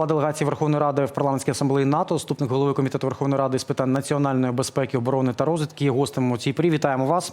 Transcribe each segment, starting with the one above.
голова делегації Верховної Ради в парламентській асамблеї НАТО, заступник голови комітету Верховної Ради з питань національної безпеки, оборони та розвідки. Гостем у цій прі. Вітаємо вас.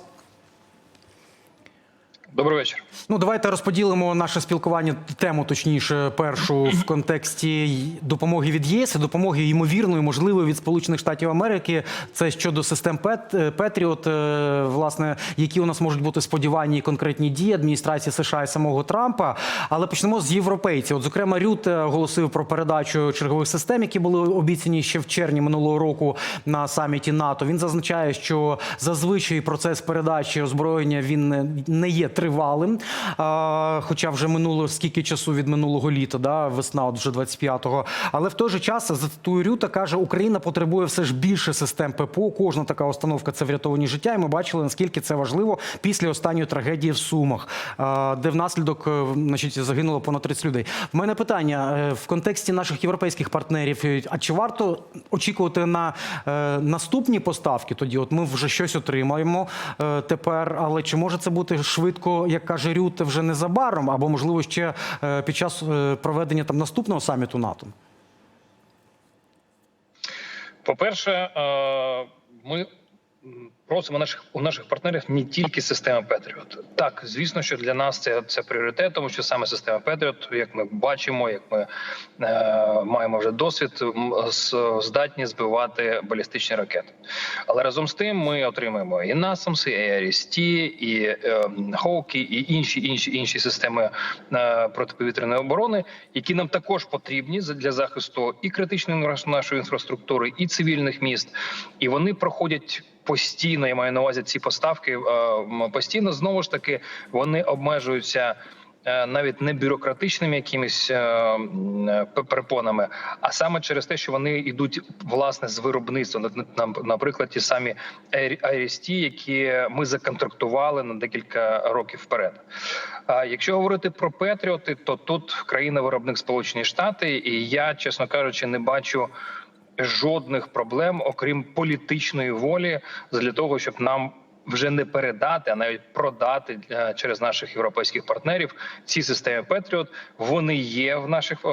Добрий вечір. Ну, давайте розподілимо наше спілкування тему, точніше, першу в контексті допомоги від ЄС, допомоги ймовірної, можливої від Сполучених Штатів Америки. Це щодо систем Пет Петріот, е, власне, які у нас можуть бути сподівання і конкретні дії адміністрації США і самого Трампа. Але почнемо з європейців. От, зокрема, Рют оголосив про передачу чергових систем, які були обіцяні ще в червні минулого року на саміті НАТО. Він зазначає, що зазвичай процес передачі озброєння він не- є тривалим. А, хоча вже минуло скільки часу від минулого літа, да, весна, от вже 25-го. Але в той же час зацитую Рюта, каже, Україна потребує все ж більше систем ППО. Кожна така установка це врятовані життя. І ми бачили наскільки це важливо після останньої трагедії в Сумах, де внаслідок е, значить, загинуло понад 30 людей. В мене питання е, в контексті наших європейських партнерів. е, А чи варто очікувати на наступні поставки? Тоді, от ми вже щось отримаємо тепер, але чи може це бути швидко, як каже Рюте, вже незабаром, або можливо ще е, під час е, проведення там наступного саміту НАТО? По-перше, е, ми просимо наших у наших партнерів не тільки системи Петріот. Так, звісно, що для нас це, це пріоритет, тому що саме система Петріот, як ми бачимо, як ми е, маємо вже досвід, здатні збивати балістичні ракети. Але разом з тим ми отримаємо і NASAMS, і ARST, і е, Хоуки, і інші інші інші системи е, протиповітряної оборони, які нам також потрібні для захисту і критичної нашої інфраструктури, і цивільних міст. І вони проходять. Постійно я маю на увазі ці поставки е, постійно знову ж таки вони обмежуються е, навіть не бюрократичними якимись е, перепонами, а саме через те, що вони йдуть власне з виробництва. На- на- Наприклад, ті самі IRST, які ми законтрактували на декілька років вперед. Якщо говорити про Петріоти, то тут країна-виробник Сполучені Штати, і я, чесно кажучи, не бачу жодних проблем, окрім політичної волі, для того, щоб нам вже не передати, а навіть продати е, через наших європейських партнерів ці системи Петріот. Вони є в наших е,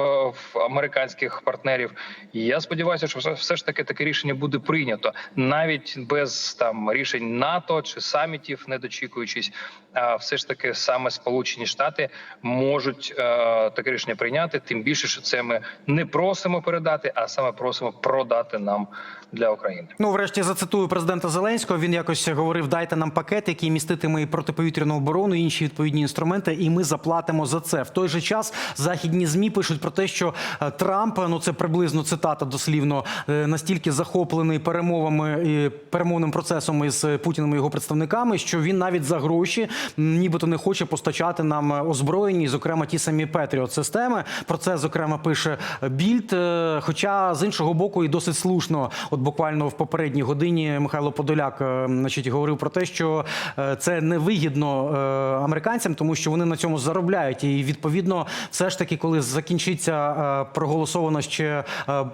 в американських партнерів. І я сподіваюся, що все- ж таки таке рішення буде прийнято навіть без там рішень НАТО чи самітів, не дочікуючись. А все ж таки саме Сполучені Штати можуть е, таке рішення прийняти. Тим більше, що це ми не просимо передати, а саме просимо продати нам для України. Ну, врешті зацитую президента Зеленського. Він якось говорив: дайте нам пакет, який міститиме і протиповітряну оборону, і інші відповідні інструменти, і ми заплатимо за це. В той же час західні змі пишуть про те, що е, Трамп, ну це приблизно цитата дослівно, е, настільки захоплений перемовами і перемовним процесом із Путіним і його представниками, що він навіть за гроші нібито не хоче постачати нам е, озброєння, і, зокрема ті самі Петріот системи. Про це зокрема пише Більд. Е, Хоча з іншого боку, і досить слушно, от буквально в попередній годині Михайло Подоляк, е, значить, говорив про те, що е, це невигідно е, американцям, тому що вони на цьому заробляють. І відповідно, все ж таки, коли закінчиться е, проголосовано ще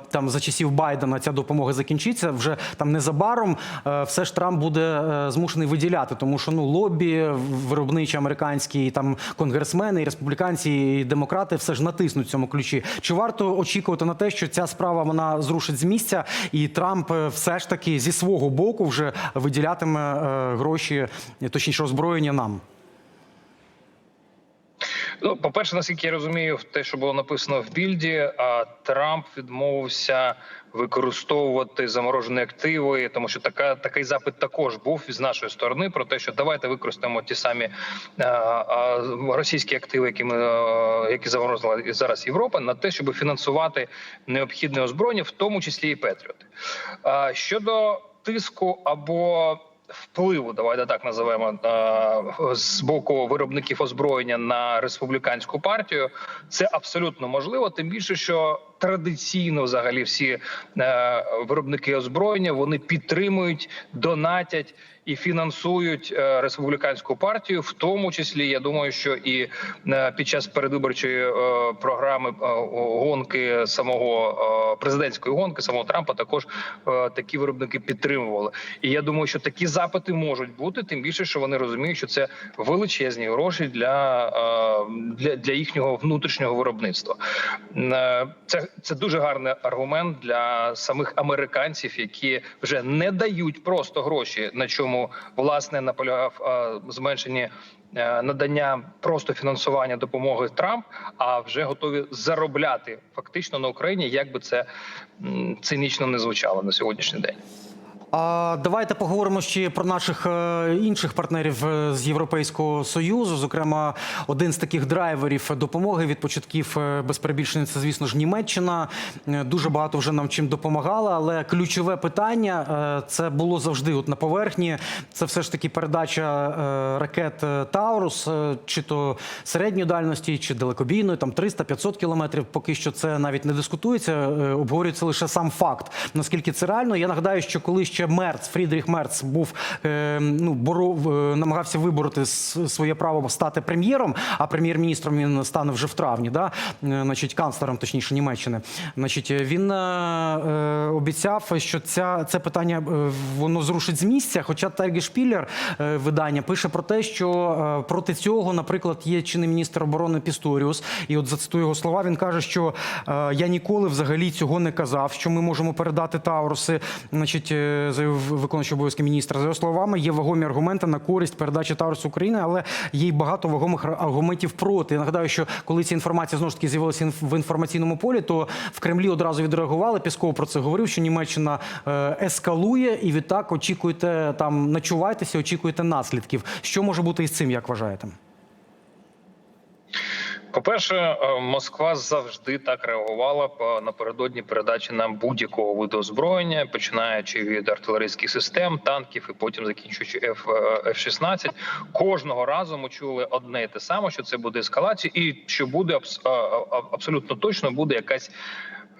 там за часів Байдена, ця допомога закінчиться вже там незабаром. Все ж Трамп буде змушений виділяти, тому що ну лобі виробничі американські, і там конгресмени, і республіканці, і демократи все ж натиснуть в цьому ключі. Чи варто очікувати на те, що ця справа вона зрушить з місця, і Трамп все ж таки зі свого боку вже виділятиме гроші, точніше озброєння нам? Ну, по перше, наскільки я розумію, те, що було написано в більді, Трамп відмовився використовувати заморожені активи, тому що така такий запит також був з нашої сторони про те, що давайте використаємо ті самі а, російські активи, які ми які заморозила зараз Європа, на те, щоб фінансувати необхідне озброєння, в тому числі і Петріоти. А щодо тиску або впливу, давайте так називаємо е, з боку виробників озброєння на республіканську партію. Це абсолютно можливо. Тим більше, що традиційно, взагалі, всі е, виробники озброєння вони підтримують, донатять і фінансують е, республіканську партію, в тому числі я думаю, що і е, під час передвиборчої е, програми е, гонки самого е, президентської гонки, самого Трампа, також е, такі виробники підтримували. І я думаю, що такі запити можуть бути, тим більше, що вони розуміють, що це величезні гроші для, е, для, для їхнього внутрішнього виробництва. Е, Це це дуже гарний аргумент для самих американців, які вже не дають просто гроші, на чому власне наполягав е, зменшені е, надання просто фінансування допомоги Трамп, а вже готові заробляти фактично на Україні, як би це цинічно не звучало на сьогоднішній день. А давайте поговоримо ще про наших е, інших партнерів е, з Європейського союзу. Зокрема, один з таких драйверів допомоги від початків е, без перебільшення це, звісно ж, Німеччина. Дуже багато вже нам чим допомагала. Але ключове питання це було завжди от на поверхні. Це все ж таки передача ракет Таурус, чи то середньої дальності, чи далекобійної, там 300-500 кілометрів. Поки що це навіть не дискутується. Обговорюється лише сам факт. Наскільки це реально? Я нагадаю, що коли ще Мерц, Фрідріх Мерц був е, ну боров, е, намагався вибороти своє право стати прем'єром, а прем'єр-міністром він стане вже в травні, да? Е, значить, канцлером, точніше, Німеччини. Значить, він обіцяв, що ця це питання воно зрушить з місця. Хоча Тайгі Шпіллер видання пише про те, що проти цього, наприклад, є чинний міністр оборони Пісторіус, і от зацитую його слова. Він каже, що я ніколи взагалі цього не казав, що ми можемо передати Тауруси. Значить, заявив виконуючий обов'язки міністра. За його словами, є вагомі аргументи на користь передачі Таурусу України, але є й багато вагомих аргументів проти. Я нагадаю, що коли ця інформація знову ж таки з'явилася в інформаційному полі, то в Кремлі одразу відреагували. Пісков про це говорив, що Німеччина е, ескалує, і відтак очікуйте там, начувайтеся, очікуйте наслідків. Що може бути із цим, як вважаєте? По-перше, е, Москва завжди так реагувала по- напередодні передачі нам будь-якого виду озброєння, починаючи від артилерійських систем, танків і потім закінчуючи е, F-16. Кожного разу ми чули одне і те саме, що це буде ескалація, і що буде абсолютно точно буде якась.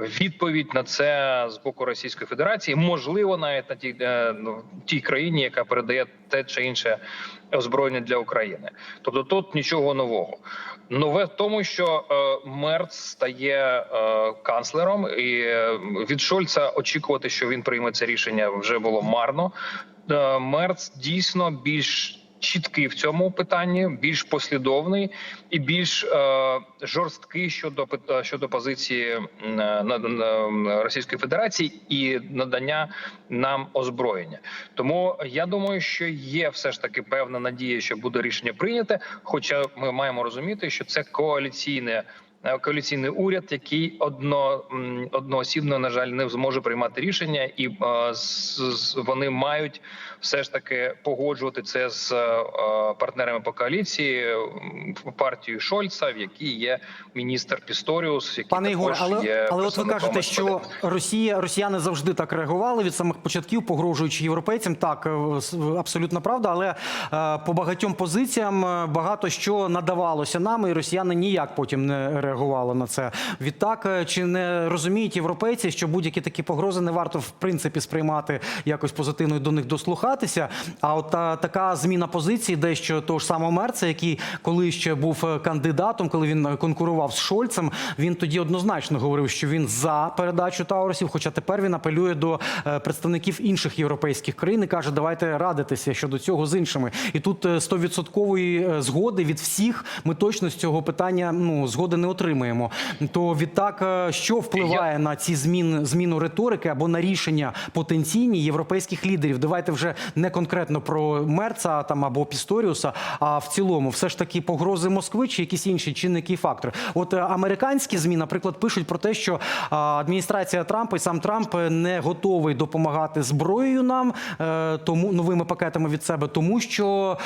Відповідь на це з боку Російської Федерації, можливо, навіть на тій, е, ну, тій країні, яка передає те чи інше озброєння для України. Тобто тут нічого нового. Нове в тому, що е, Мерц стає е, канцлером, і е, від Шольца очікувати, що він прийме це рішення, вже було марно. Е, Мерц дійсно більш чіткий в цьому питанні, більш послідовний і більш е, жорсткий щодо пит- щодо позиції на, на Російської Федерації і надання нам озброєння. Тому я думаю, що є все ж таки певна надія, що буде рішення прийняте. Хоча ми маємо розуміти, що це коаліційне. Е, Коаліційний уряд, який одно одноосібно на жаль не зможе приймати рішення, і е, вони мають все ж таки погоджувати це з е, партнерами по коаліції м, партією Шольца, в якій є міністр Пісторіус, який Пане Ігор, але, є але от ви кажете, що Росія, росіяни завжди так реагували від самих початків, погрожуючи європейцям. Так, абсолютно правда. Але по багатьом позиціям багато що надавалося нам, і росіяни ніяк потім не реагували на це. Відтак, е, чи не розуміють європейці, що будь-які такі погрози не варто в принципі сприймати якось позитивно і до них дослухатися? А от та, така зміна позиції, дещо того ж самого Мерца, який коли ще був е, кандидатом, коли він е, конкурував з Шольцем, він тоді однозначно говорив, що він за передачу Таурусів. Хоча тепер він апелює до представників інших європейських країн і каже, давайте радитися щодо цього з іншими. І тут е, стовідсоткової е, згоди від всіх ми точно з цього питання ну згоди не отримаємо. То відтак, е, що впливає на ці змін зміну риторики або на рішення потенційні європейських лідерів? Давайте вже не конкретно про Мерца там або Пісторіуса, а в цілому, все ж таки погрози Москви чи якісь інші чинники і фактори. От е, американські змі, наприклад, пишуть про те, що адміністрація Трампа і сам Трамп не готовий допомагати зброєю нам, е, тому новими пакетами від себе, тому що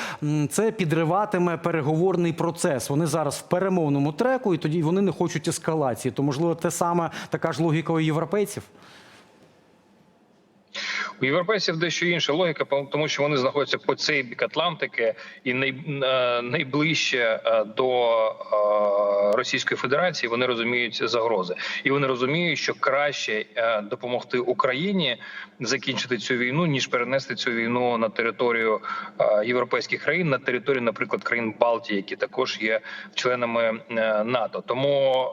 це підриватиме переговорний процес. Вони зараз в перемовному треку, і тоді вони не хочуть ескалації. То можливо, те саме така ж логіка у європейців. У європейців дещо інша логіка, тому що вони знаходяться по цей бік Атлантики і най, е, найближче е, до е, Російської Федерації. Вони розуміють загрози, і вони розуміють, що краще е, допомогти Україні закінчити цю війну, ніж перенести цю війну на територію е, європейських країн, на територію, наприклад, країн Балтії, які також є членами е, НАТО. Тому,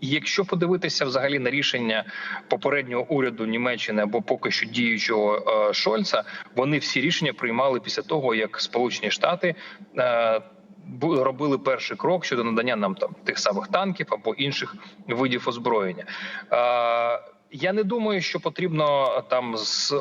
якщо подивитися взагалі на рішення попереднього уряду Німеччини або поки що діючого Шольца, вони всі рішення приймали після того, як Сполучені Штати. Робили перший крок щодо надання нам там тих самих танків або інших видів озброєння. Я не думаю, що потрібно там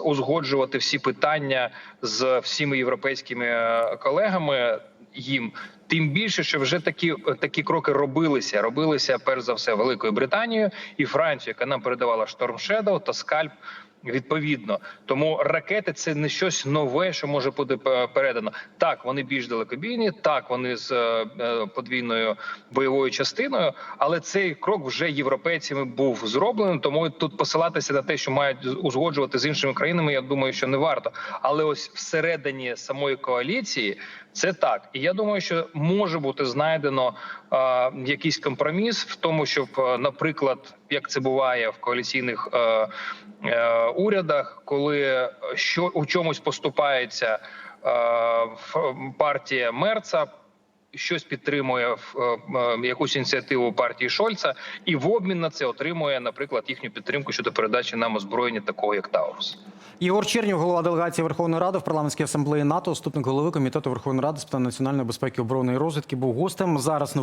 узгоджувати всі питання з всіми європейськими е, колегами їм. Тим більше, що вже такі такі кроки робилися. Робилися перш за все Великою Британією і Францією, яка нам передавала Storm Shadow та скальп. Відповідно, тому ракети це не щось нове, що може бути е, передано. Так, вони більш далекобійні, так вони з е, е, подвійною бойовою частиною, але цей крок вже європейцями був зроблений. Тому тут посилатися на те, що мають узгоджувати з іншими країнами. Я думаю, що не варто. Але ось всередині самої коаліції це так. І я думаю, що може бути знайдено е, якийсь компроміс в тому, щоб, наприклад, як це буває в коаліційних е, е, урядах, коли що у чомусь поступається е, партія Мерца. Щось підтримує в, е, е, якусь ініціативу партії Шольца, і в обмін на це отримує, наприклад, їхню підтримку щодо передачі нам озброєння такого як Таурус. Ігор Чернів, голова делегації Верховної Ради в парламентській асамблеї НАТО, заступник голови комітету Верховної Ради з питань національної безпеки, оборони і розвідки, був гостем. Зараз